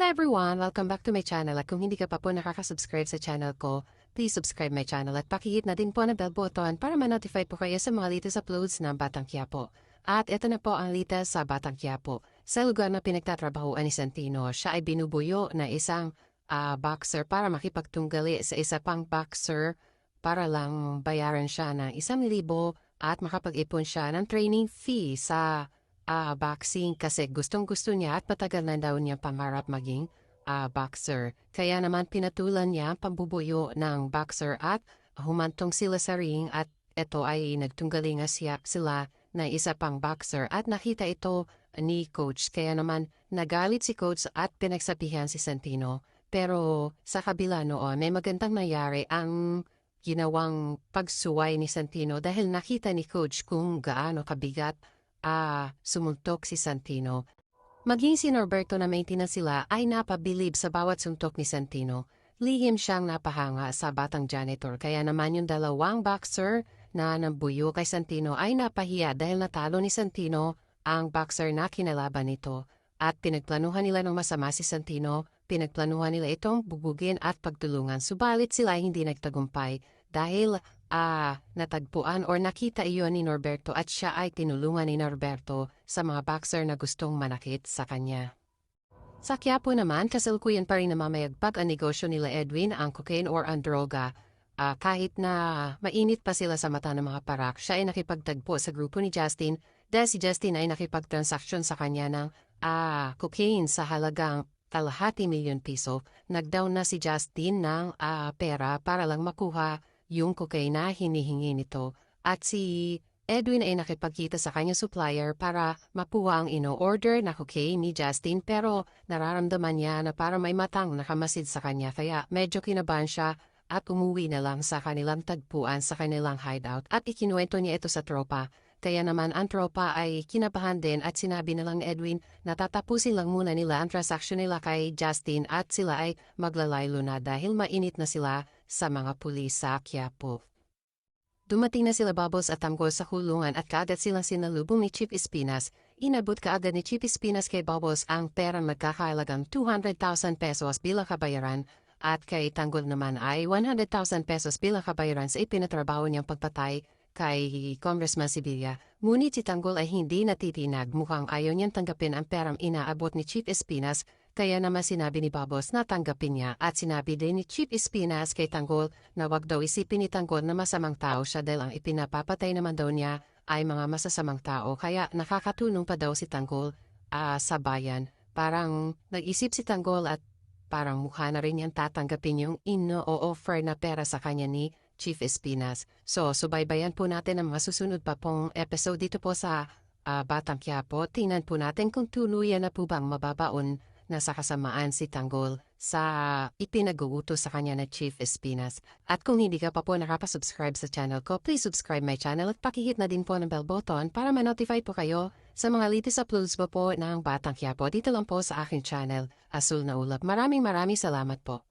Hello everyone! Welcome back to my channel at kung hindi ka pa po nakaka-subscribe sa channel ko, please subscribe my channel at pakihit na din po ng bell button para ma-notify po kayo sa mga latest uploads ng Batang Quiapo. At ito na po ang latest sa Batang Quiapo. Sa lugar na pinagtatrabahoan ni Santino, siya ay binubuyo na isang ah, boxer para makipagtunggali sa isa pang boxer para lang bayaran siya ng isang libo at makapag-ipon siya ng training fee sa ah, boxing kasi gustong-gusto niya at patagal na daw niya pangarap maging ah, boxer. Kaya naman pinatulan niya pambubuyo ng boxer at humantong sila sa ring at ito ay nagtunggali nga siya, sila na isa pang boxer at nakita ito ni coach kaya naman nagalit si coach at pinagsabihan si Santino. Pero sa kabila noon may magandang nangyari ang ginawang pagsuway ni Santino dahil nakita ni coach kung gaano kabigat ah, sumuntok si Santino. Maging si Norberto na maintenance sila ay napabilib sa bawat suntok ni Santino. Lihim siyang napahanga sa batang janitor kaya naman yung dalawang boxer na nambuyo kay Santino ay napahiya dahil natalo ni Santino ang boxer na kinalaban nito. At pinagplanuhan nila ng masama si Santino, pinagplanuhan nila itong bubugin at pagtulungan subalit sila hindi nagtagumpay dahil ah, natagpuan or nakita iyon ni Norberto at siya ay tinulungan ni Norberto sa mga boxer na gustong manakit sa kanya. Sa Quiapo naman, kasalukuyan pa rin namamayagpag ang negosyo nila Edwin ang cocaine or ang droga. Ah, kahit na mainit pa sila sa mata ng mga parak, siya ay nakipagtagpo sa grupo ni Justin dahil si Justin ay nakipagtransaksyon sa kanya ng ah, cocaine sa halagang kalahati milyon piso. Nagdown na si Justin ng ah, pera para lang makuha yung cocaine na hinihingi nito. At si Edwin ay nakipagkita sa kanyang supplier para makuha ang ino-order na cocaine ni Justin pero nararamdaman niya na para may matang nakamasid sa kanya kaya medyo kinabahan siya at umuwi na lang sa kanilang tagpuan sa kanilang hideout at ikinuwento niya ito sa tropa. Kaya naman ang tropa ay kinabahan din at sinabi na lang Edwin na tatapusin lang muna nila ang transaksyon nila kay Justin at sila ay maglalaylo na dahil mainit na sila sa mga pulis sa Quiapo. Dumating na sila Bubbles at Tanggol sa kulungan at kaagad silang sinalubong ni Chief Espinas. Inabot kaagad ni Chief Espinas kay Bubbles ang perang magkakahalagang 200,000 pesos bilang kabayaran at kay Tanggol naman ay 100,000 pesos bilang kabayaran sa ipinatrabaho niyang pagpatay kay Congressman Sibilia. Ngunit si Tanggol ay hindi natitinag mukhang ayaw niyang tanggapin ang perang inaabot ni Chief Espinas kaya naman sinabi ni Babos na tanggapin niya at sinabi din ni Chief Espinas kay Tanggol na wag daw isipin ni Tanggol na masamang tao siya dahil ang ipinapapatay naman daw niya ay mga masasamang tao kaya nakakatulong pa daw si Tanggol ah, sa bayan. Parang nag-isip si Tanggol at parang mukha na rin niyang tatanggapin yung ino-offer na pera sa kanya ni Chief Espinas. So, subaybayan po natin ang mga susunod pa pong episode dito po sa ah, Batang Quiapo. Tingnan po natin kung tuluyan na po bang mababaon na sa kasamaan si Tanggol sa ipinag-uutos sa kanya na Chief Espinas. At kung hindi ka pa po nakapasubscribe sa channel ko, please subscribe my channel at pakihit na din po ng bell button para ma-notify po kayo sa mga latest uploads po po ng Batang Quiapo dito lang po sa aking channel, Asul na Ulap. Maraming maraming salamat po.